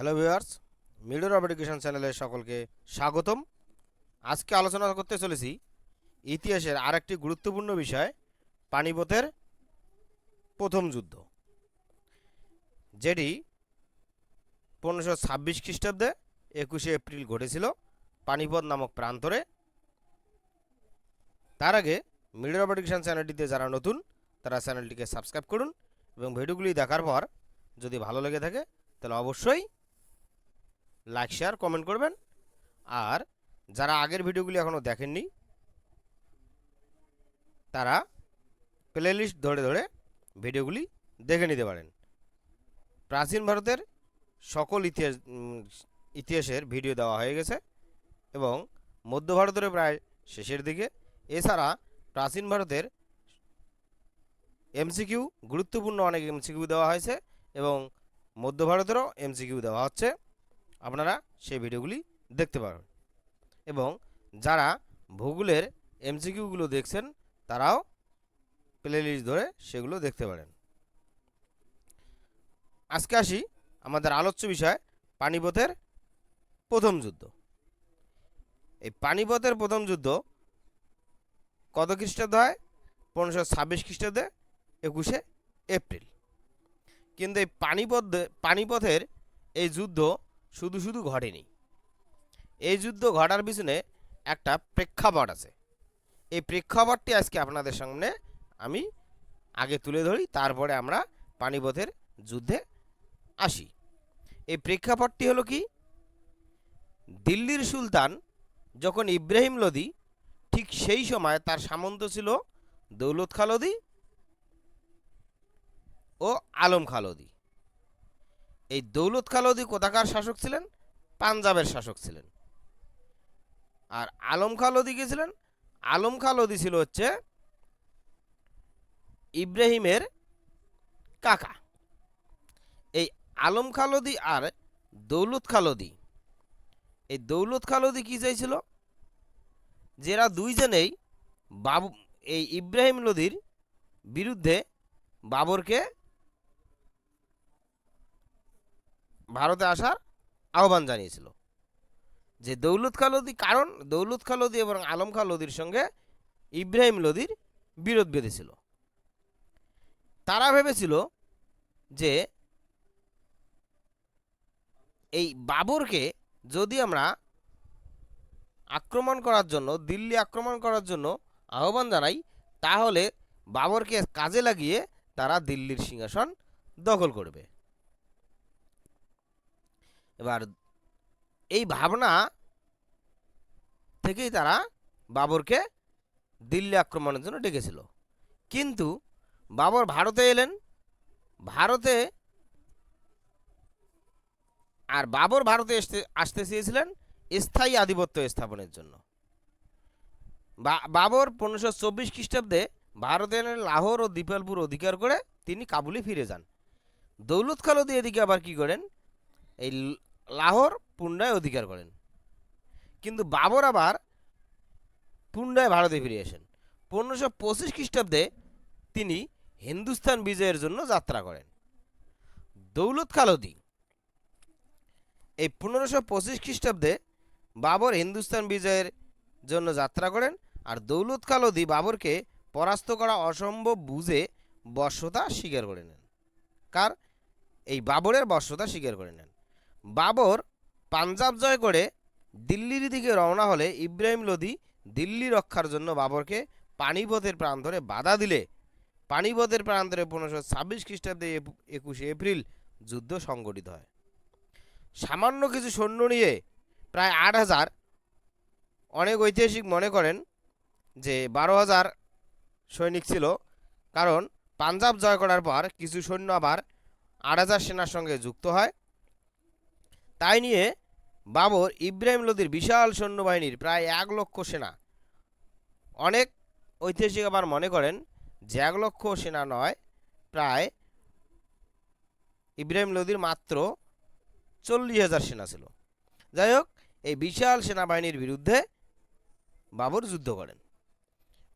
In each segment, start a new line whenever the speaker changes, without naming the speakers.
Hello viewers মিডর of education চ্যানেলে সকলকে স্বাগতম। আজকে আলোচনা করতে চলেছি ইতিহাসের আরেকটি গুরুত্বপূর্ণ বিষয়, পানিপথের প্রথম যুদ্ধ, যেটি পনেরোশো ছাব্বিশ খ্রিস্টাব্দে একুশে এপ্রিল ঘটেছিল পানিপথ নামক প্রান্তরে। তার আগে মিডর অফ এডুকেশন চ্যানেলটিতে যারা নতুন, তারা চ্যানেলটিকে সাবস্ক্রাইব করুন এবং ভিডিওগুলি দেখার পর যদি ভালো লেগে থাকে, তাহলে অবশ্যই লাইক শেয়ার কমেন্ট করবেন। আর যারা আগের ভিডিওগুলি এখনও দেখেননি, তারা প্লে লিস্ট ধরে ধরে ভিডিওগুলি দেখে নিতে পারেন। প্রাচীন ভারতের সকল ইতিহাস ইতিহাসের ভিডিও দেওয়া হয়ে গেছে এবং মধ্য ভারতের প্রায় শেষের দিকে। এছাড়া প্রাচীন ভারতের এমসিকিউ গুরুত্বপূর্ণ অনেক এমসিকিউ দেওয়া হয়েছে এবং মধ্য ভারতেরও এমসিকিউ দেওয়া হচ্ছে। আপনারা সেই ভিডিওগুলি দেখতে পারবেন। এবং যারা ভূগোলের এমসিকিউগুলো দেখছেন, তারাও প্লে লিস্ট ধরে সেগুলো দেখতে পারেন। আজকে আসি আমাদের আলোচ্য বিষয় পানিপথের প্রথম যুদ্ধ। এই পানিপথের প্রথম যুদ্ধ কত খ্রিস্টাব্দ হয়? পনেরোশো ছাব্বিশ খ্রিস্টাব্দে একুশে এপ্রিল। কিন্তু এই পানিপথ পানিপথের এই যুদ্ধ শুধু শুধু ঘটেনি এই যুদ্ধ ঘটার পিছনে একটা প্রেক্ষাপট আছে। এই প্রেক্ষাপটটি আজকে আপনাদের সামনে আমি আগে তুলে ধরি, তারপরে আমরা পানিপথের যুদ্ধে আসি। এই প্রেক্ষাপটটি হলো কি? দিল্লির সুলতান যখন ইব্রাহিম লোদি ঠিক সেই সময় তার সামন্ত ছিল দৌলত খা লোদি ও আলম খা লোদি এই দৌলত খা লোদি কোথাকার শাসক ছিলেন? পাঞ্জাবের শাসক ছিলেন। আর আলম খা লোদি কে ছিলেন? আলম খা লোদি ছিল হচ্ছে ইব্রাহিমের কাকা। এই আলম খা লোদি আর দৌলত খা লোদি এই দৌলত খা লোদি কি চাইছিল? যেরা দুইজনেই বাবু, এই ইব্রাহিম লোদির বিরুদ্ধে বাবরকে ভারতে আসার আহ্বান জানিয়েছিল। যে দৌলত খা লোদি কারণ, দৌলত খা লোদি এবং আলম খা লোদির সঙ্গে ইব্রাহিম লোদির বিরোধ বেঁধেছিল। তারা ভেবেছিল যে এই বাবরকে যদি আমরা আক্রমণ করার জন্য, দিল্লি আক্রমণ করার জন্য আহ্বান জানাই, তাহলে বাবরকে কাজে লাগিয়ে তারা দিল্লির সিংহাসন দখল করবে। এবার এই ভাবনা থেকেই তারা বাবরকে দিল্লি আক্রমণের জন্য ডেকেছিল। কিন্তু বাবর ভারতে এলেন। ভারতে আর বাবর ভারতে আসতে আসতে চেয়েছিলেন স্থায়ী আধিপত্য স্থাপনের জন্য। বাবর পনেরোশো চব্বিশ খ্রিস্টাব্দে ভারতে এলেন, লাহোর ও দীপালপুর অধিকার করে তিনি কাবুলে ফিরে যান। দৌলত খালদি এদিকে আবার কি করেন? এই লাহোর পুন্ডায় অধিকার করেন। কিন্তু বাবর আবার পুন্ডায় ভারতে ফিরে আসেন। পনেরোশো পঁচিশ খ্রিস্টাব্দে তিনি হিন্দুস্তান বিজয়ের জন্য যাত্রা করেন। দৌলত খালদি এই পনেরোশো পঁচিশ খ্রিস্টাব্দে বাবর হিন্দুস্তান বিজয়ের জন্য যাত্রা করেন আর দৌলত খালদি বাবরকে পরাস্ত করা অসম্ভব বুঝে বর্ষতা স্বীকার করে নেন। কার? এই বাবরের বর্ষতা স্বীকার করে নেন। বাবর পাঞ্জাব জয় করে দিল্লির দিকে রওনা হলে ইব্রাহিম লোদি দিল্লি রক্ষার জন্য বাবরকে পানিপথের প্রান্তরে বাধা দিলে। পানিপথের প্রান্তরে পনেরোশো ছাব্বিশ খ্রিস্টাব্দে একুশে এপ্রিল যুদ্ধ সংগঠিত হয়। সামান্য কিছু সৈন্য নিয়ে প্রায় আট হাজার অনেক ঐতিহাসিক মনে করেন যে বারো হাজার সৈনিক ছিল, কারণ পাঞ্জাব জয় করার পর কিছু সৈন্য আবার আট হাজার সেনার সঙ্গে যুক্ত হয়। তাই নিয়ে বাবর ইব্রাহিম লোদির বিশাল সৈন্যবাহিনীর প্রায় এক লক্ষ সেনা। অনেক ঐতিহাসিক আবার মনে করেন যে এক লক্ষ সেনা নয়, প্রায় ইব্রাহিম লোদির মাত্র চল্লিশ হাজার সেনা ছিল। যাই হোক, এই বিশাল সেনাবাহিনীর বিরুদ্ধে বাবর যুদ্ধ করেন।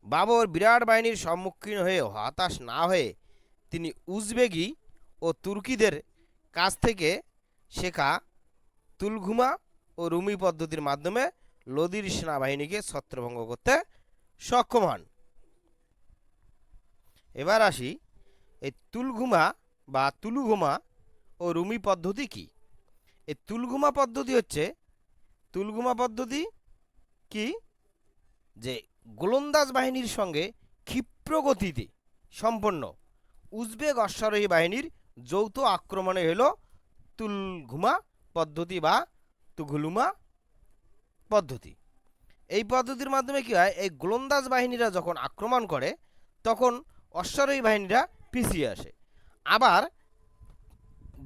বাবর বিরাট বাহিনীর সম্মুখীন হয়ে হতাশ না হয়ে তিনি উজবেগি ও তুর্কিদের কাছ থেকে শেখা তুলঘুমা ও রুমি পদ্ধতির মাধ্যমে লোদির সেনাবাহিনীকে ছত্রভঙ্গ করতে সক্ষম হন। এবার আসি, এই তুলঘুমা বা তুলুঘুমা ও রুমি পদ্ধতি কি? এই তুলঘুমা পদ্ধতি হচ্ছে, তুলঘুমা পদ্ধতি কি? যে গোলন্দাজ বাহিনীর সঙ্গে ক্ষিপ্র গতিতে সম্পন্ন উজবেক অশ্বারোহী বাহিনীর যৌথ আক্রমণে হলো তুলঘুমা পদ্ধতি বা তুঘলুমা পদ্ধতি। এই পদ্ধতির মাধ্যমে কি হয়? এই গোলন্দাজ বাহিনীরা যখন আক্রমণ করে, তখন অশ্বারোহী বাহিনীরা পিছিয়ে আসে। আবার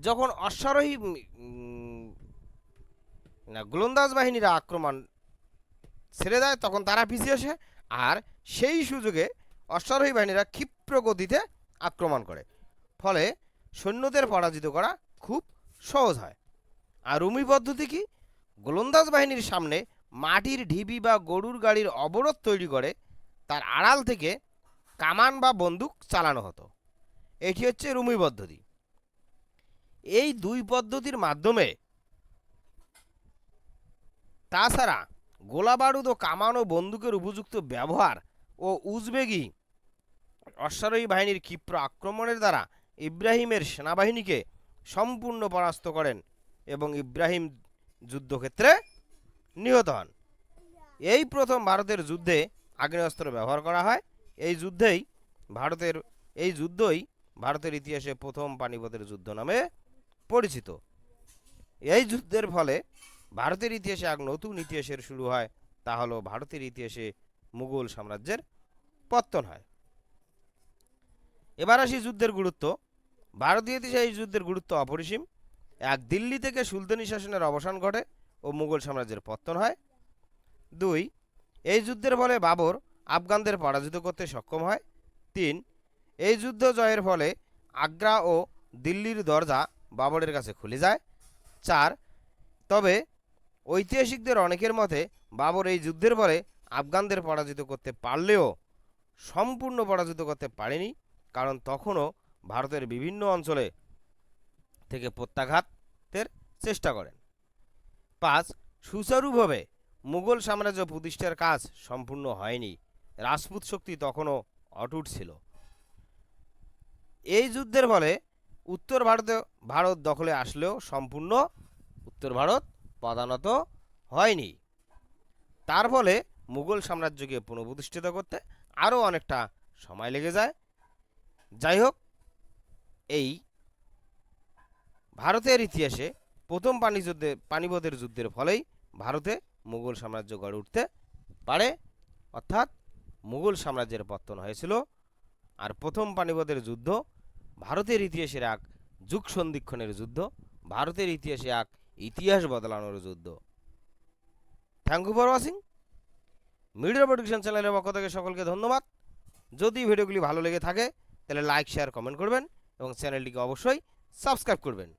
যখন অশ্বারোহী না, গোলন্দাজ বাহিনীরা আক্রমণ ছেড়ে দেয়, তখন তারা পিছিয়ে আসে। আর সেই সুযোগে অশ্বারোহী বাহিনীরা ক্ষিপ্র গতিতে আক্রমণ করে। ফলে সৈন্যদের পরাজিত করা খুব সহজ হয়। আর রুমি পদ্ধতি কি? গোলন্দাজ বাহিনীর সামনে মাটির ঢিবি বা গরুর গাড়ির অবরোধ তৈরি করে তার আড়াল থেকে কামান বা বন্দুক চালানো হতো। এটি হচ্ছে রুমি পদ্ধতি। এই দুই পদ্ধতির মাধ্যমে তাছাড়া গোলা বারুদ ও কামান ও বন্দুকের উপযুক্ত ব্যবহার ও উজবেগি অশ্বারোহী বাহিনীর ক্ষিপ্র আক্রমণের দ্বারা ইব্রাহিমের সেনাবাহিনীকে সম্পূর্ণ পরাস্ত করেন এবং ইব্রাহিম যুদ্ধক্ষেত্রে নিহত হন। এই প্রথম ভারতের যুদ্ধে আগ্নেয়াস্ত্র ব্যবহার করা হয়। এই যুদ্ধেই ভারতের, এই যুদ্ধই ভারতের ইতিহাসে প্রথম পানিপথের যুদ্ধ নামে পরিচিত। এই যুদ্ধের ফলে ভারতের ইতিহাসে এক নতুন ইতিহাসের শুরু হয়, তা হলো ভারতের ইতিহাসে মুঘল সাম্রাজ্যের পত্তন হয়। এবার আসি যুদ্ধের গুরুত্ব। ভারতীয় ইতিহাসে এই যুদ্ধের গুরুত্ব অপরিসীম। এক দিল্লি থেকে সুলতানি শাসনের অবসান ঘটে ও মুঘল সাম্রাজ্যের পত্তন হয়। দুই, এই যুদ্ধের ফলে বাবর আফগানদের পরাজিত করতে সক্ষম হয়। তিন, এই যুদ্ধ জয়ের ফলে আগ্রা ও দিল্লির দরজা বাবরের কাছে খুলে যায়। চার, তবে ঐতিহাসিকদের অনেকের মতে বাবর এই যুদ্ধের ফলে আফগানদের পরাজিত করতে পারলেও সম্পূর্ণ পরাজিত করতে পারেনি, কারণ তখনও ভারতের বিভিন্ন অঞ্চলে থেকে প্রত্যাঘাতের চেষ্টা করেন। পাঁচ, সুচারুভাবে মুঘল সাম্রাজ্য প্রতিষ্ঠার কাজ সম্পূর্ণ হয়নি। রাজপুত শক্তি তখনও অটুট ছিল। এই যুদ্ধের ফলে উত্তর ভারতে, ভারত দখলে আসলেও সম্পূর্ণ উত্তর ভারত পদানত হয়নি। তার ফলে মুঘল সাম্রাজ্যকে পুনঃপ্রতিষ্ঠিত করতে আরও অনেকটা সময় লেগে যায়। যাই হোক, এই ভারতের ইতিহাসে প্রথম পানি যুদ্ধে পানিপথের যুদ্ধের ফলেই ভারতে মুঘল সাম্রাজ্য গড়ে উঠতে পারে। অর্থাৎ মুঘল সাম্রাজ্যের পত্তন হয়েছিল আর প্রথম পানিপথের যুদ্ধ ভারতের ইতিহাসের এক যুগ সন্ধিক্ষণের যুদ্ধ, ভারতের ইতিহাসে এক ইতিহাস বদলানোর যুদ্ধ। Thank you for watching media production চ্যানেলের পক্ষ থেকে সকলকে ধন্যবাদ। যদি ভিডিওগুলি ভালো লেগে থাকে, তাহলে লাইক শেয়ার কমেন্ট করবেন এবং চ্যানেলটিকে অবশ্যই সাবস্ক্রাইব করবেন।